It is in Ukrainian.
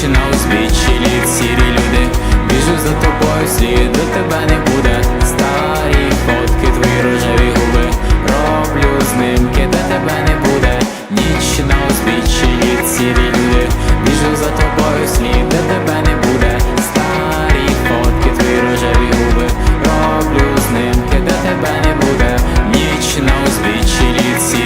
очі на узбіччі літ сірі люди. Біжу за тобою, слід до тебе не буде. Старі фотки, твої рожеві губи. Роблю з ним, де тебе не буде. Ніч на узбіччі літ сірі люди. Біжу за тобою, слід, до тебе не буде. Старі фотки, твої рожеві губи. Роблю з знимки, де тебе не буде. Ніч на узбіччі літ сірі